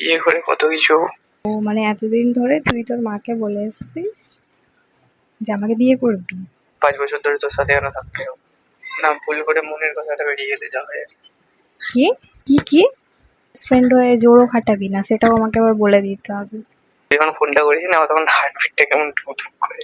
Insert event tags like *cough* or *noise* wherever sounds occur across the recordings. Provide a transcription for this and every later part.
বিয়ে করে কত কিছু? ও মানে এতদিন ধরে তুই তোর মাকে বলে এসছিস যে আমাকে বিয়ে করবি? পাঁচ বছর ধরে তোর সাথে কেন থাকতে হবে না ভুল করে মনের কথাটা বেরিয়ে যেতে যা হয়ে। কি? কি কি? ফ্রেন্ড হয়ে জোরও খাটাবি না সেটাও আমাকে আবার বলে দিতে হবে। তুই যখন ফোনটা করেছি না তখন হার্টবিটটা কেমন ধুক করে।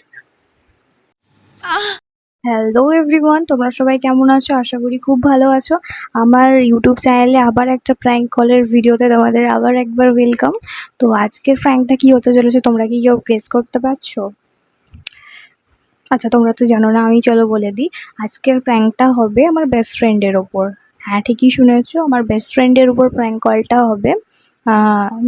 হ্যালো এভরিওয়ান তোমরা সবাই কেমন আছো? আশা করি খুব ভালো আছো। আমার ইউটিউব চ্যানেলে আবার একটা প্র্যাঙ্ক কলের ভিডিওতে তোমাদের আবার একবার ওয়েলকাম তো আজকের প্র্যাঙ্কটা কি হতে চলেছে? তোমরা কি কেউ প্রেস করতে পারছ? আচ্ছা তোমরা তো জানো না, আমি চলো বলে দিই। আজকের প্র্যাঙ্কটা হবে আমার বেস্ট ফ্রেন্ডের ওপর। হ্যাঁ ঠিকই শুনেছো, আমার বেস্ট ফ্রেন্ডের উপর প্র্যাঙ্ক কলটা হবে।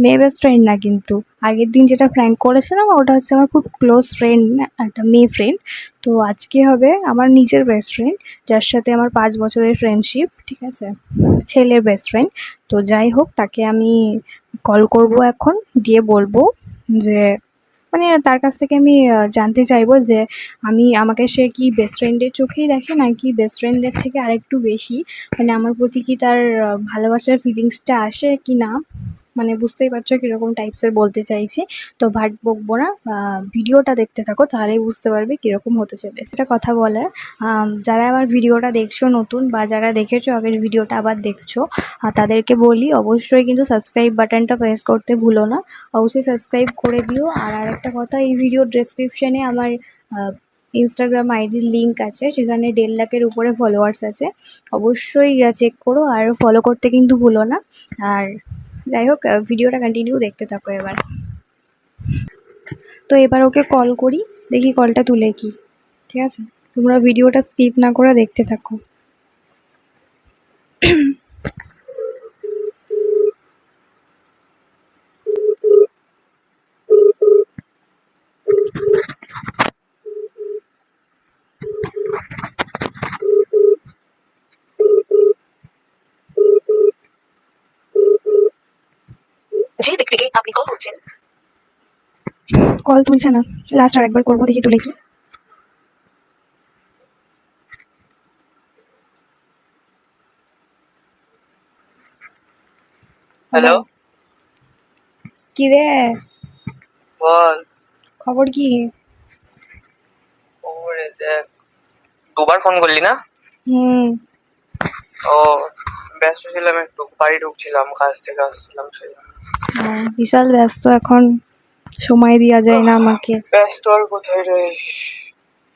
মেয়ে বেস্ট ফ্রেন্ড না কিন্তু। আগের দিন যেটা প্র্যাঙ্ক করেছিলাম, ওটা হচ্ছে আমার খুব ক্লোজ ফ্রেন্ড একটা মেয়ে ফ্রেন্ড তো আজকে হবে আমার নিজের বেস্ট ফ্রেন্ড যার সাথে আমার পাঁচ বছরের ফ্রেন্ডশিপ ঠিক আছে? ছেলের বেস্ট ফ্রেন্ড তো যাই হোক, তাকে আমি কল করব এখন দিয়ে বলব যে মানে তার কাছ থেকে আমি জানতে চাইব যে, আমি, আমাকে সে কি বেস্ট ফ্রেন্ডের চোখেই দেখে নাকি বেস্ট ফ্রেন্ডদের থেকে আরেকটু বেশি? মানে আমার প্রতি কি তার ভালোবাসার ফিলিংসটা আসে কি না মানে বুঝতেই পারছ কীরকম টাইপসের বলতে চাইছি। তো ভাট বকবো না ভিডিওটা দেখতে থাকো, তাহলেই বুঝতে পারবে কীরকম হতে চলেছে। সেটা কথা বলার যারা আবার ভিডিওটা দেখছ নতুন বা যারা দেখেছ আগের ভিডিওটা আবার দেখছ তাদেরকে বলি, অবশ্যই কিন্তু সাবস্ক্রাইব বাটনটা প্রেস করতে ভুলো না। অবশ্যই সাবস্ক্রাইব করে দিও। আর আরেকটা কথা, এই ভিডিও ডেসক্রিপশানে আমার ইনস্টাগ্রাম আইডির লিঙ্ক আছে, সেখানে দেড় লাখের উপরে ফলোয়ার্স আছে। অবশ্যই চেক করো, আর ফলো করতে কিন্তু ভুলো না। আর যাই হোক ভিডিওটা কন্টিনিউ দেখতে থাকো এবার। তো এবার ওকে কল করি, দেখি কলটা তুলে কি। ঠিক আছে? তোমরা ভিডিওটা স্কিপ না করে দেখতে থাকো। যে ব্যক্তিকে আপনি কল করছেন? কল তুলছে না। লাস্ট আর একবার করব দেখি তুলে কি। হ্যালো কি রে? বল। খবর কি? ওরে দেখ দুবার ফোন করলি না? হুম। ও ব্যস্ত ছিলাম একটু বাড়ি ঢুকছিলাম কাজ থেকে আসছিলাম সেই জন্য। আহ, বিশাল ব্যস্ত এখন। সময় দেওয়া যায় না আমাকে। ব্যস্ত আর কোথায় রে?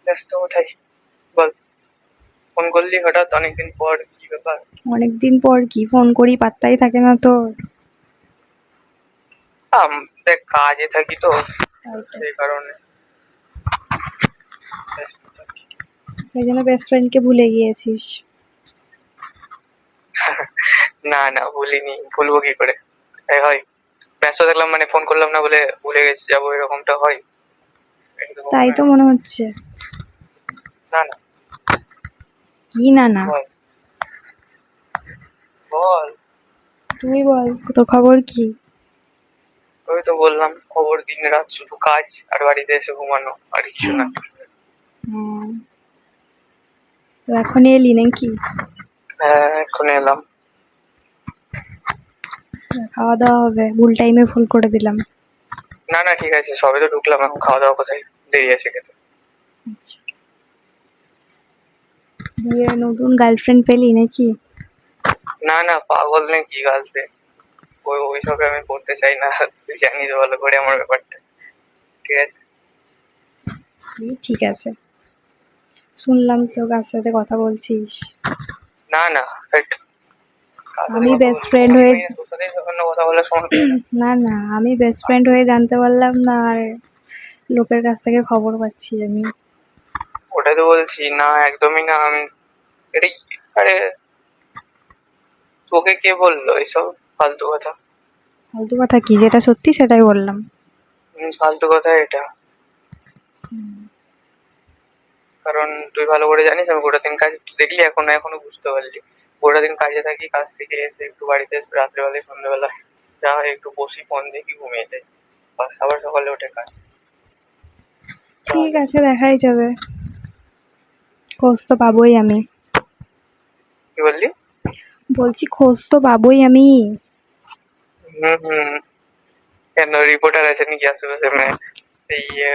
ব্যস্ত কোথায়? বল। ফোন করলি হঠাৎ অনেকদিন পর কি ব্যাপার? অনেকদিন পর কি ফোন করি পাত্তাই থাকে না তো আম, দেখ কাজে থাকি তো সেই কারণে। এই জন্য বেস্ট ফ্রেন্ডকে ভুলে গিয়েছিস। না না ভুলিনি। ভুলবো কি করে? হয়। ব্যস্ত থাকলাম মানে ফোন করলাম না বলে ভুলে গেছি যাব এরকমটা হয়। তাই তো মনে হচ্ছে। না না। কি না না? বল। তুই বল তোর খবর কি? ওই তো বললাম খবর দিন রাত শুধু কাজ আর বাড়িতে এসে ঘুমানো আর কিছু না। এখন এলি নাকি? হ্যাঁ এখন এলাম। খাওয়া দাওয়া হবে। ভুল টাইমে ফোন করে দিলাম। না না ঠিক আছে সবে তো ঢুকলাম এখন খাওয়া দাওয়া কোথায় দেরি আছে খেতে। আচ্ছা। দিয়ে নতুন গার্লফ্রেন্ড পেলি নাকি? না না পাগল নাকি গার্লফ্রেন্ড ওই ওই ওইসবে আমি পড়তে চাই না তুই জানিস ভালো করে আমার ব্যাপারটা। ঠিক আছে? ঠিক আছে। শুনলাম তো কার সাথে কথা বলছিস। না না আমি বেস্ট ফ্রেন্ড। তোর না। না। আমি বেস্ট ফ্রেন্ড হয়ে জানতে পারলাম না আর লোকের কাছ থেকে খবর পাচ্ছি আমি। ওটাই তো বলছি না একদমই না আমি এটা আরে তোকে কে বলল এইসব ফালতু কথা? ফালতু কথা কি যেটা সত্যি সেটাই বললাম। ফালতু কথা এটা। কারণ তুই ভালো করে জানিস আমি গোটা দিন কাজ দেখলি এখন এখনও বুঝতে পারলি। গোটা দিন কাজে থাকি কাজ থেকে এসে একটু বাড়িতে এসে রাত্রেবেলায় সন্ধ্যেবেলা যা হয় একটু বসি ফোন দেখি ঘুমিয়ে যাই। বাস আবার সকালে উঠে কাজ। ঠিক আছে দেখাই যাবে। খোঁজ তো পাবোই আমি। কি বললি? বলছি খোঁজ তো পাবোই আমি। হুম হুম। কেন রিপোর্টার আছে নাকি আশেপাশে এই ইয়ে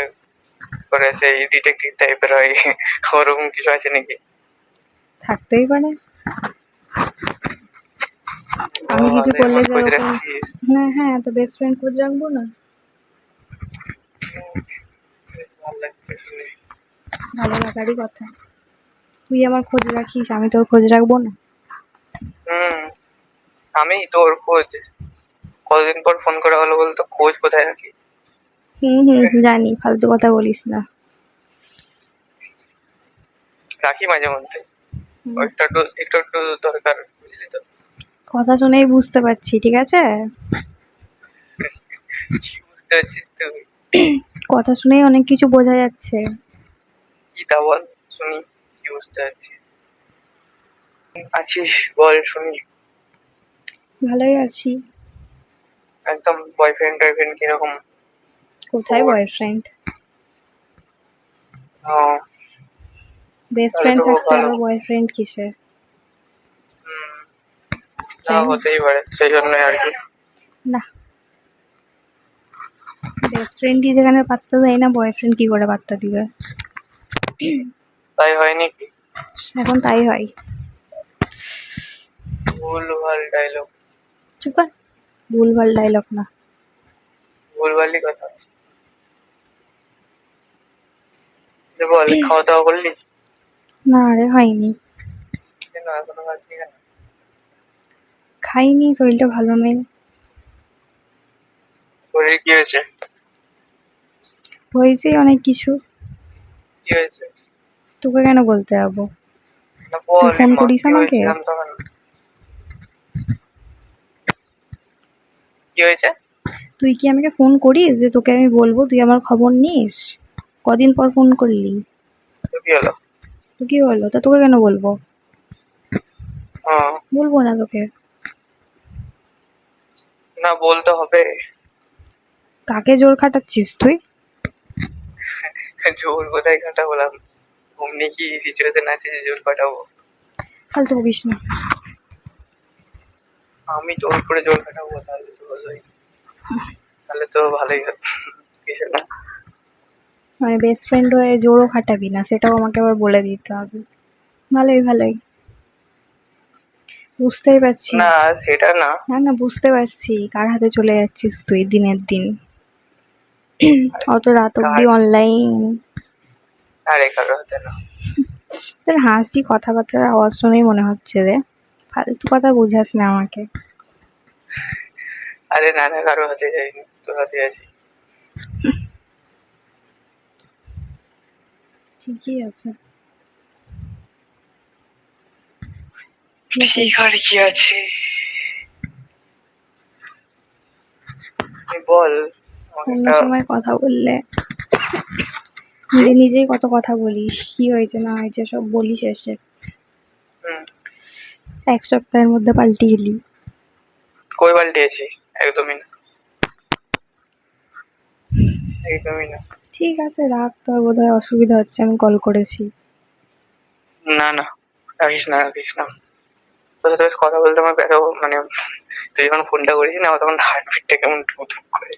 করে সেই ডিটেকটিভ টাইপের হয়। ওরকম কিছু আছে নাকি? থাকতেই পারে। আমি কিছু করলে খোঁজ যেরকম না হ্যাঁ তো বেস্ট ফ্রেন্ড খোঁজ রাখব না? ভালো লাগারই কথা। তুই আমার খোঁজ রাখিস আমি তোর খোঁজ রাখব না? হুম আমি তোর খোঁজ। কতদিন পর ফোন করা হলো বলতো? খোঁজ কোথায় রাখি হুম হুম জানি ফালতু কথা বলিস না। রাখি মাঝে মধ্যে। একটু একটু দরকার। কথা শুনেই বুঝতে পারছি ঠিক আছে? কথা শুনেই অনেক কিছু বোঝা যাচ্ছে। কি তা বল শুনি কি বুঝতে আছিস বল শুনি। ভালোই আছি। একদম বয়ফ্রেন্ড টয়ফ্রেন্ড কীরকম? কোথায় বয়ফ্রেন্ড বেস্ট ফ্রেন্ড থাকতে। আবার বয়ফ্রেন্ড কিসে হুম তা তাই না? হতেই পারে সেই জন্যই আর কি। না। বেস্ট ফ্রেন্ডই যেখানে পাত্তা দেয় না বয়ফ্রেন্ড কি করে পাত্তা দিবে? তাই হয় নাকি? এখন তাই হয়। ভুল ভালো ডায়লগ চুপ কর। ভুলভাল ডায়লগ না। ভুল ভালই কথা। বল খাওয়া দাওয়া করলি? না আরে হয়নি। কেন এখনও খাসনি কেন? খাইনি শরীরটা ভালো নেই। শরীর কি হয়েছে? হয়েছে অনেক কিছু। কি হয়েছে? তোকে কেন বলতে যাব? তুই ফোন করিস আমাকে? কি হয়েছে? তুই কি আমাকে ফোন করিস যে তোকে আমি বলব? তুই আমার খবর নিস? কদিন পর ফোন করলি? তো কি হলো? তো কি হলো? তা তোকে কেন বলব? বলব না তোকে। না বলতে হবে। কাকে জোর খাটাচ্ছিস তুই? জোর কোথায় কাটা বললাম অমনি কি সিচুয়েশন আছে যে জোর কাটাবো ফালতু বকিস না। আমি তোর করে জোর খাটাবো তাহলে তো ভালোই। তাহলে তো ভালোই হতো কিছু না। মানে বেস্ট ফ্রেন্ড হয়ে জোরও খাটাবি না সেটাও আমাকে আবার বলে দিতে হবে। ভালোই ভালোই। বুঝতেই পারছি। না সেটা না। না না বুঝতে পারছি। কার হাতে চলে যাচ্ছিস তুই দিনের দিন? অত রাত অব্দি অনলাইন আরে কারও হাতে না। তোর হাসি কথাবার্তার আওয়াজ শুনেই মনে হচ্ছে রে। ফালতু কথা বুঝাস না আমাকে। আরে না না কারও হাতে যাইনি। তোর হাতে আছি। ঠিকই আছে। ঠিক আর কি আছে? বল অন্য সময় কথা বললে। নিজে নিজেই কত কথা বলিস কি হয়েছে না হয়েছে সব বলিস এসে। এক সপ্তাহের মধ্যে পাল্টি গেলি কই পাল্টিয়েছি? একদমই না। একদমই না। ঠিক আছে রাখ তোর বোধ হয় অসুবিধা হচ্ছে আমি কল করেছি। না না রাখিস না রাখিস না। সাথে কথা বলতে আমার এত মানে তুই যখন ফোনটা করেছিস না তখন হার্টবিটটা কেমন ধুক ধুক করে।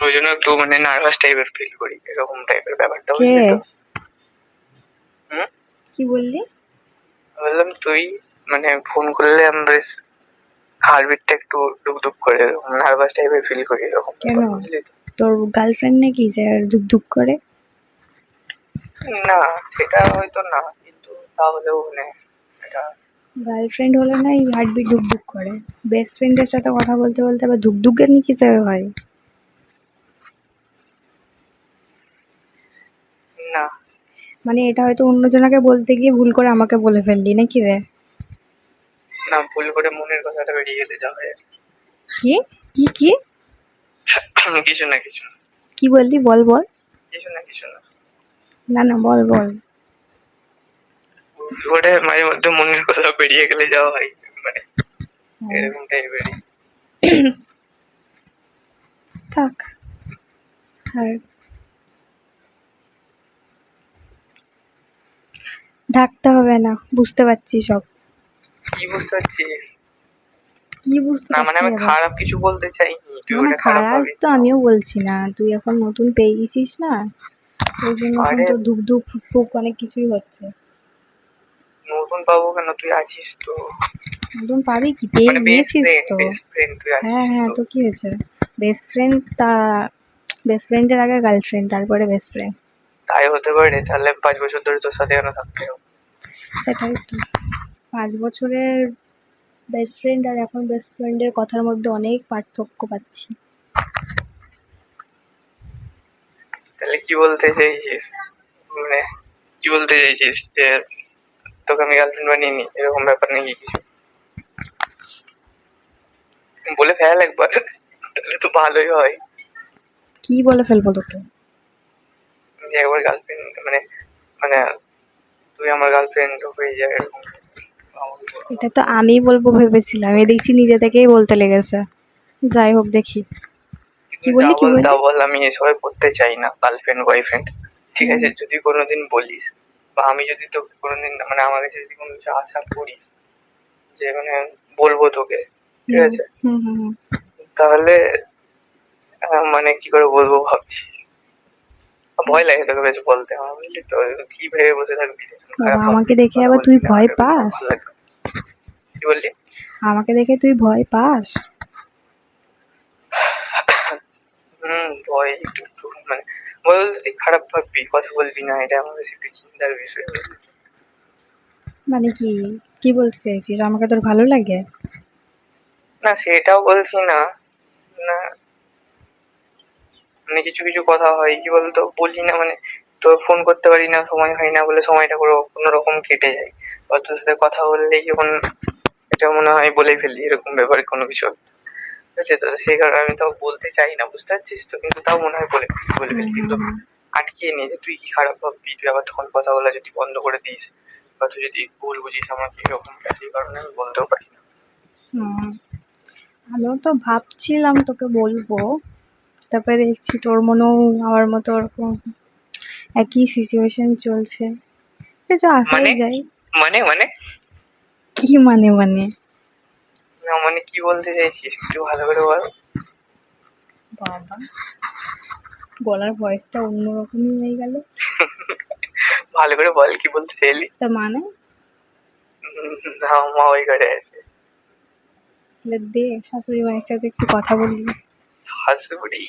ওই জন্য একটু মানে নার্ভাস টাইপের ফিল করি এরকম টাইপের ব্যাপারটা বুঝলি তো। কি বললি? বললাম তুই মানে ফোন করলে আমি বেশ হার্টবিটটা একটু ধুক ধুক করে এরকম নার্ভাস টাইপের ফিল করি এরকম কেন? বুঝলি তো। তোর গার্লফ্রেন্ড নাকি যে আর দুক দুক করে? না সেটা হয়তো না কিন্তু তাহলেও মানে এটা গার্লফ্রেন্ড হলে না এই হার্টবিট দুক করে। বেস্ট ফ্রেন্ডের সাথে কথা বলতে বলতে আবার দুক দুকের নি কিসে হয়? না। মানে এটা হয়তো অন্যজনাকে বলতে গিয়ে ভুল করে আমাকে বলে ফেললি নাকি রে? না ভুল করে মনের কথাটা বেরিয়ে যেতে যা হয় কি? কি কি। কিছু না কিছু কি বললি? বল বল। কিছু না কিছু না। না না বল বল। করে মাঝে মধ্যে মনের কথা বেরিয়ে গেলে যাওয়া হয়। মানে এরকম টাইপেরই থাক। আর ঢাকতে হবে না বুঝতে পারছি সব। কি বুঝতে পারছিস? কি বুঝতে না মানে পারছি আমি খারাপ কিছু বলতে চাইনি। না খারাপ খারাপ তো আমিও বলছি না। তুই এখন নতুন পেয়ে গেছিস না? ওই জন্য তো ধুক ধুক ফুক ফুক অনেক কিছুই হচ্ছে। নতুন পাবো কেন তুই আছিস তো? নতুন পাবি কি? পেয়ে মানে গিয়েছিস তো। হ্যাঁ হ্যাঁ তো। কি হয়েছে? বেস্ট ফ্রেন্ড তা বেস্ট ফ্রেন্ডের আগে গার্লফ্রেন্ড তারপরে বেস্ট ফ্রেন্ড তাই হতে পারে তাহলে পাঁচ বছর ধরে তোর সাথে কেন থাকতে? সেটাই তো। পাঁচ বছরের বেস্ট ফ্রেন্ড আর এখন বেস্ট ফ্রেন্ডের কথার মধ্যে অনেক পার্থক্য পাচ্ছি। তাহলে কি বলতে চাইছিস? মানে কি বলতে চাইছিস যে তোকে আমি গার্লফ্রেন্ড বানিয়ে নি এরকম ব্যাপার নাকি কিছু? বলে ফেল একবার তাহলে তো ভালোই হয়। কি বলে ফেলব তোকে? যে একবার গার্লফ্রেন্ড মানে মানে তুই আমার গার্লফ্রেন্ড হয়ে যায় এরকম। এটা তো আমি বলব ভেবেছিলাম দেখছি নিজে থেকেই বলতে লেগেছে। যাই হোক দেখি। কি বললি, কি? ডাবল আমি এসবে করতে চাই না গার্লফ্রেন্ড বয়ফ্রেন্ড ঠিক আছে যদি কোনোদিন বলিস। বা আমি যদি তোকে কোনোদিন মানে আমার কাছে যদি কোনো কিছু আশা করিস যে মানে বলব তোকে ঠিক আছে? তাহলে মানে কি করে বলব ভাবছি? ভয় লাগে তোকে বেশ বলতে আমার বুঝলি তো কি ভেবে বসে থাকবি আমাকে দেখে আবার তুই ভয় পাস? কি বললি? আমাকে দেখে তুই ভয় পাস? হুম ভয় একটু একটু মানে বল তুই খারাপ ভাববি কথা বলবি না এটা আমার কাছে একটু চিন্তার বিষয়। মানে কি কি বলতে চাইছিস? আমাকে তোর ভালো লাগে? না সেটাও বলছি না। না মানে কিছু কিছু কথা হয় কি বলতো বলি না মানে তো ফোন করতে পারি না সময় হয় না বলে সময়টা পুরো কোনো রকম কেটে যায়। তোর সাথে কথা বললেই যখন এটা মনে হয় বলেই ফেলি এরকম ব্যাপারে কোনো কিছু বুঝলি তো? সেই কারণে আমি তাও বলতে চাই না বুঝতে পারছিস তো? কিন্তু তাও মনে হয় বলে বলে ফেলি। কিন্তু আটকিয়ে নিয়ে যে তুই কি খারাপ ভাববি তুই আবার তখন কথা বলা যদি বন্ধ করে দিস বা তুই যদি ভুল বুঝিস আমাকে এরকম সেই কারণে আমি বলতেও পারি না। হুম। আমিও তো ভাবছিলাম তোকে বলব তারপরে দেখছি তোর মনেও আমার মতো ওরকম একই সিচুয়েশন চলছে। কিছু আসাই মানে? যায়। মানে মানে? কি মানে মানে? না মানে কি বলতে চাইছিস? একটু ভালো করে বল। বাবা গলার ভয়েসটা অন্যরকমই হয়ে গেল। *laughs* ভালো করে বল কি বলতে চাইলি? তার মানে? না মা ওই ঘরে আছে। তাহলে দে শাশুড়ি মায়ের সাথে একটু কথা বলবি শাশুড়ি?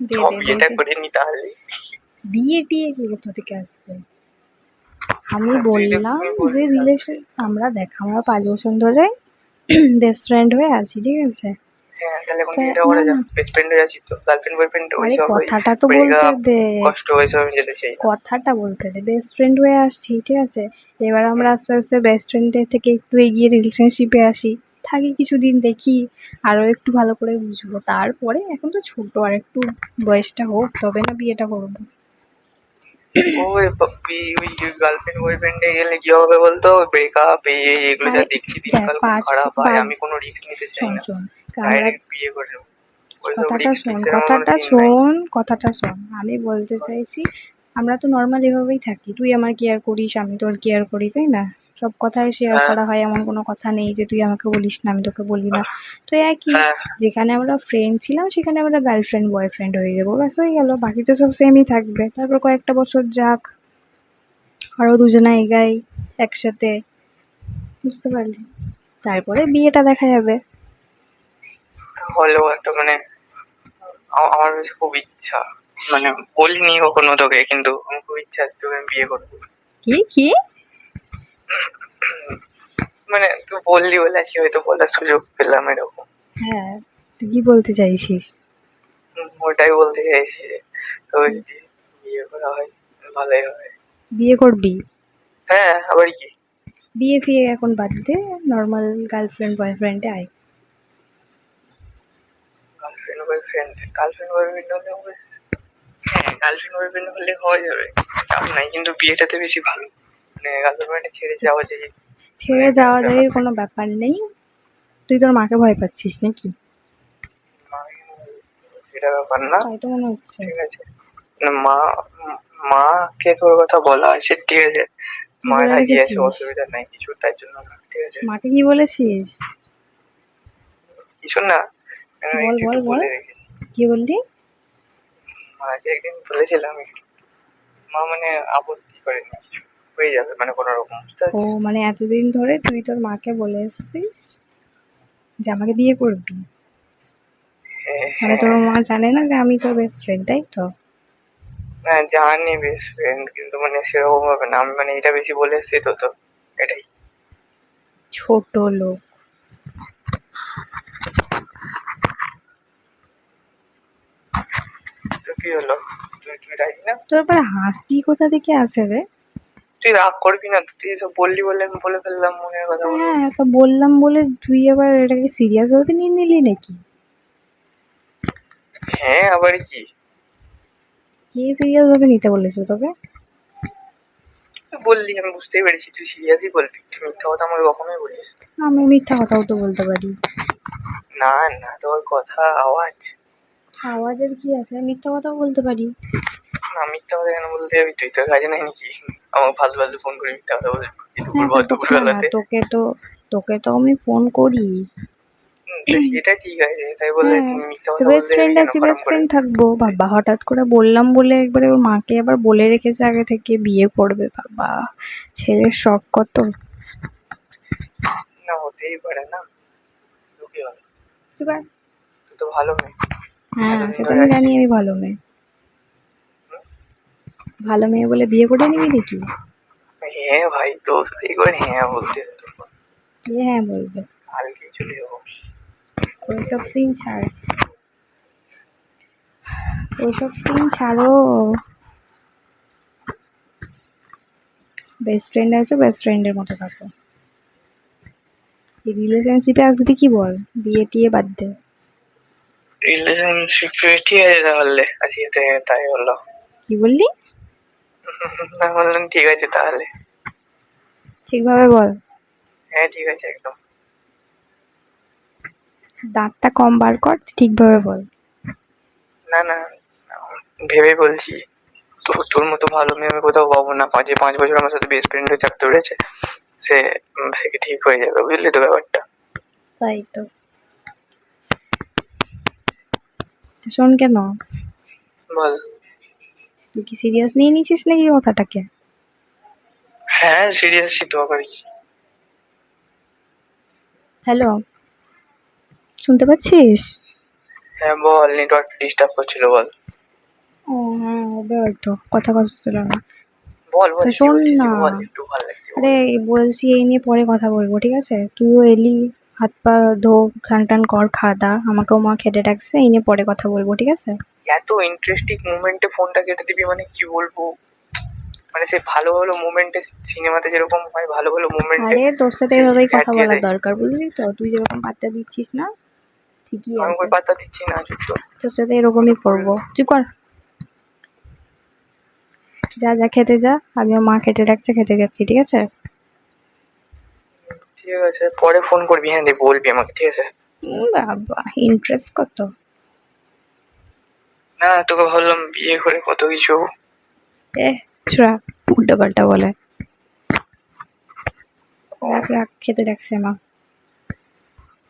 দে সব দে বিয়েটা করে নি তাহলে। বিয়ে টিয়ে কি কোথা থেকে আসছে? আমি হ্যাঁ, বললাম যে রিলেশন আমরা দেখ আমরা পাঁচ বছর ধরে *clears throat* বেস্ট ফ্রেন্ড হয়ে আছি ঠিক আছে? হ্যাঁ হয়ে কথাটা তো বলতে দে। কথাটা বলতে দে বেস্ট ফ্রেন্ড হয়ে আসছি ঠিক আছে? এবার আমরা আস্তে আস্তে বেস্ট ফ্রেন্ডের থেকে একটু এগিয়ে রিলেশনশিপে আসি। থাকি কিছুদিন দেখি আরও একটু ভালো করে বুঝব। তারপরে এখন তো ছোট আর একটু বয়সটা হোক তবে না বিয়েটা করব। ওই ব- ওই গার্লফ্রেন্ড বয়ফ্রেন্ডে গেলে কি হবে বলতো? ব্রেকআপ এই এই এগুলো যা দেখছি দিনকাল খুব খারাপ হয়। আমি কোনো রিস্ক নিতে চাই না। ডাইরেক্ট বিয়ে করে কথাটা শোন কথাটা শোন কথাটা শোন। আমি বলতে চাইছি আমরা তো নর্মাল এভাবেই থাকি। তুই আমার কেয়ার করিস আমি তোর কেয়ার করি তাই না? সব কথাই শেয়ার হ্যাঁ। করা হয় এমন কোনো কথা নেই যে তুই আমাকে বলিস না আমি তোকে বলি না। তো একই হ্যাঁ। যেখানে আমরা ফ্রেন্ড ছিলাম সেখানে আমরা গার্লফ্রেন্ড বয়ফ্রেন্ড হয়ে যাব ব্যাস হয়ে গেল বাকি তো সব সেমই থাকবে। তারপর কয়েকটা বছর যাক আরও দুজনা এগাই একসাথে বুঝতে পারলি? তারপরে বিয়েটা দেখা যাবে। হলেও একটা মানে আমার খুব ইচ্ছা। মানে বলিনি কখনো তোকে কিন্তু আমার খুব ইচ্ছা আছে তোকে আমি বিয়ে করব। কি? কি? মানে তুই বললি বলে আজকে হয়তো বলার সুযোগ পেলাম এরকম। হ্যাঁ তুই কি বলতে চাইছিস? ওটাই বলতে চাইছি যে যদি বিয়ে করা হয় ভালোই হয়। বিয়ে করবি? হ্যাঁ আবার কি? বিয়ে ফিয়ে এখন বাদ দে নর্মাল গার্লফ্রেন্ড বয়ফ্রেন্ডে আয়। গার্লফ্রেন্ড বয়ফ্রেন্ড গার্লফ্রেন্ড বয়ফ্রেন্ড হলে হবে গার্লফ্রেন্ড বয়ফ্রেন্ড হলে হওয়া যাবে। চাপ নাই কিন্তু বিয়েটাতে বেশি ভালো। মানে গার্লফ্রেন্ড ছেড়ে যাওয়া যায়। ছেড়ে যাওয়া যায় কোনো ব্যাপার নেই। তুই তোর মাকে ভয় পাচ্ছিস নাকি? সেটা ব্যাপার না। তাই তো মনে হচ্ছে। ঠিক আছে। না, মা মাকে তোর কথা বলা আছে ঠিক আছে। মা বলে রাজি আছে অসুবিধা নাই কিছু তার জন্য না, ঠিক আছে। মাকে কি বলেছিস? কিছু না। বল, বল। বলে। কি বললি? মাকে একদিন বলেছিলাম মা মানে আপত্তি করেনি হয়ে যাবে মানে কোনো রকম। ও মানে এতদিন ধরে তুই তোর মাকে বলে এসছিস যে আমাকে বিয়ে করবি? মানে তোর মা জানে না যে আমি তোর বেস্ট ফ্রেন্ড তাই তো? না জানি বেস্ট ফ্রেন্ড কিন্তু মানে সেরকম ভাবে না। আমি মানে এটা বেশি বলে এসছি তো তো এটাই। ছোট লোক। কি হলো? তুই তুই রাজি না? তোর আবার হাসি কোথা থেকে আসে রে? তুই রাগ করবি না তুই এসব বললি বলে আমি বলে ফেললাম মনের কথা হ্যাঁ তো বললাম বলে তুই আবার এটাকে সিরিয়াস ভাবে নিয়ে নিলি নাকি? হ্যাঁ আবার কি? কে সিরিয়াস ভাবে নিতে বলেছে তোকে? বললি আমি বুঝতেই পেরেছি তুই সিরিয়াসই বলবি। তুই মিথ্যা কথা আমাকে কখনোই বলিস না। আমি মিথ্যা কথাও তো বলতে পারি। না না তোর কথা আওয়াজ। আওয়াজের কি আছে? মিথ্যা কথাও বলতে পারি? না মিথ্যা কথা কেন বলতে যাবি তুই? তো কাজে নাই নাকি? আমাকে ফালতু ফালতু ফোন করে মিথ্যা কথা বলবি। দুপুর হ্যাঁ ভর তোকে- বেলাতে। হ্যাঁ, তোকে তো তোকে তো আমি ফোন করি। এটা ঠিক আছে তাই বলে হ্যাঁ, মিথ্যা কথা বেস্ট ফ্রেন্ড আছি বেস্ট ফ্রেন্ড থাকব। বাবা হঠাৎ করে বললাম বলে একবারে ওর মাকে আবার বলে রেখেছে আগে থেকে বিয়ে করবে বাবা। ছেলের শখ কত? না হতেই পারে না। তুই তো ভালো মেয়ে। হ্যাঁ সেটা আমি জানি আমি ভালো মেয়ে। ভালো মেয়ে বলে বিয়ে করে নিবি নাকি? হ্যাঁ ভাই তো এই করে হ্যাঁ বলতে। হ্যাঁ বলবে? কালকেই চলে যাব? ওইসব সিন ছাড়। ওইসব সিন ছাড়ো। বেস্ট ফ্রেন্ড আছো বেস্ট ফ্রেন্ডের মতো থাকো। এই রিলেশনশিপে আসবি কি বল? বিয়ে টিয়ে বাদ দে। রিলেশনশিপ ঠিক আছে তাহলে আজকে তাই হলো। কি বললি? না বললাম ঠিক আছে তাহলে। ঠিকভাবে বল। হ্যাঁ ঠিক আছে একদম। দাঁতটা কম বার কর ঠিকভাবে বল। না না ভেবে বলছি তো তোর মতো ভালো মেয়ে আমি কোথাও পাবো না। পাঁচ পাঁচ বছর আমার সাথে বেস্ট ফ্রেন্ড হয়ে চাকতে পেরেছে সে সে কি ঠিক হয়ে যাবে বুঝলি তো ব্যাপারটা? তাই তো তো শোন কেন? বল। তুই কি সিরিয়াস নিয়ে নিছিস নাকি কথাটাকে? হ্যাঁ সিরিয়াস তো আবার হ্যালো শুনতে পাচ্ছিস? হ্যাঁ বল নেটওয়ার্ক ডিস্টার্ব করছিল বল। ও হ্যাঁ হবে হয়তো কথা বলছিল না। বল বল শোন না। বল একটু ভালো লাগছে বল। আরে বলছি এই নিয়ে পরে কথা বলব ঠিক আছে? তুইও এলি। হাত পা ধো খান টান কর খাওয়া দা। আমাকেও মা খেতে ডাকছে এই নিয়ে পরে কথা বলব ঠিক আছে? এত ইন্টারেস্টিং মুভমেন্টে ফোনটা কেটে দিবি মানে কি বলব? মানে সে ভালো ভালো মুভমেন্টে সিনেমাতে যেরকম হয় ভালো ভালো মুভমেন্টে আরে তোর সাথে এভাবেই কথা বলা দরকার বুঝলি তো? তুই যেরকম পাত্তা দিচ্ছিস না ঠিকই আমি আছে। কই পাত্তা দিচ্ছি না তো তোর সাথে এরকমই করব। তুই কর। যা যা খেতে যা। আমিও মা খেতে ডাকছে খেতে যাচ্ছি ঠিক আছে? ঠিক আছে পরে ফোন করবি হ্যাঁ দিয়ে বলবি আমাকে ঠিক আছে? বাবা ইন্টারেস্ট কত? না তোকে ভাবলাম বিয়ে করে কত কিছু। এ ছুড়া উল্টো পাল্টা বলে। রাখ রাখ খেতে ডাকছে মা।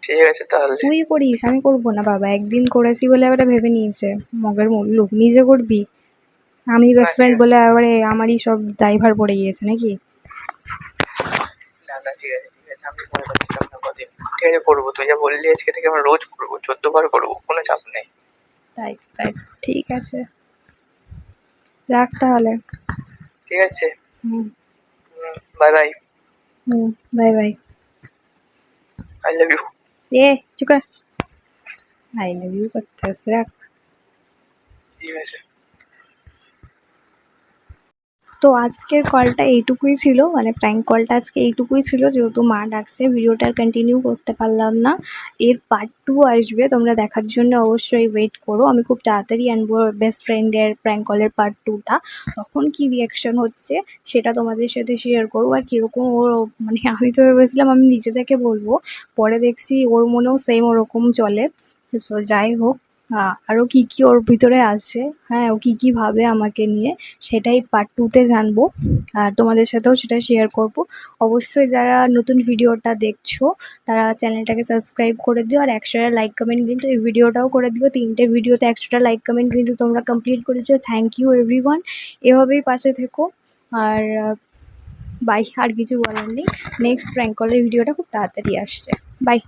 ঠিক আছে তাহলে। তুই করিস আমি করব না বাবা। একদিন করেছি বলে আবার ভেবে নিয়েছে। মগের মুল্লুক নিজে করবি? আমি বেস্ট ফ্রেন্ড বলে আবারে আমারই সব ড্রাইভার পড়ে গিয়েছে নাকি? না না ঠিক আছে। আছে আমি পরে করছিলাম না কদিন ঠিক আছে করব? তুই যা বললি আজকে থেকে আমরা রোজ করব চোদ্দ বার করব কোনো চাপ নেই। তাই তো তাই তো। ঠিক আছে। রাখ তাহলে। ঠিক আছে। হুম। Bye bye. Hmm bye bye. I love you এ চুকার আই লাভ ইউ করতে রাখ। ঠিক আছে। তো আজকের কলটা এইটুকুই ছিল মানে প্র্যাঙ্ক কলটা আজকে এইটুকুই ছিল, যেহেতু মা ডাকছে ভিডিওটা কন্টিনিউ করতে পারলাম না। এর পার্ট টু আসবে, তোমরা দেখার জন্য অবশ্যই ওয়েট করো। আমি খুব তাড়াতাড়ি আনব বেস্ট ফ্রেন্ডের প্র্যাঙ্ক কলের পার্ট টুটা তখন কি রিয়াকশন হচ্ছে, সেটা তোমাদের সাথে শেয়ার করব। আর কীরকম ওর মানে আমি তো ভেবেছিলাম আমি নিজে থেকে বলব, পরে দেখছি ওর মনেও সেম ওরকম চলে। সো যাই হোক আরও কী কী ওর ভিতরে আছে? হ্যাঁ ও কী কী ভাবে আমাকে নিয়ে, সেটাই পার্ট টুতে জানব। আর তোমাদের সাথেও সেটা শেয়ার করব। অবশ্যই যারা নতুন ভিডিওটা দেখছ, তারা চ্যানেলটাকে সাবস্ক্রাইব করে দিও, আর একশোটা লাইক কমেন্ট কিন্তু এই ভিডিওটাও করে দিও। তিনটে ভিডিওতে একশোটা লাইক কমেন্ট কিন্তু তোমরা কমপ্লিট করেছ। থ্যাংক ইউ এভরিওয়ান এভাবেই পাশে থেকো। আর বাই আর কিছু বলার নেই। নেক্সট প্র্যাঙ্ক কলের ভিডিওটা খুব তাড়াতাড়ি আসছে। বাই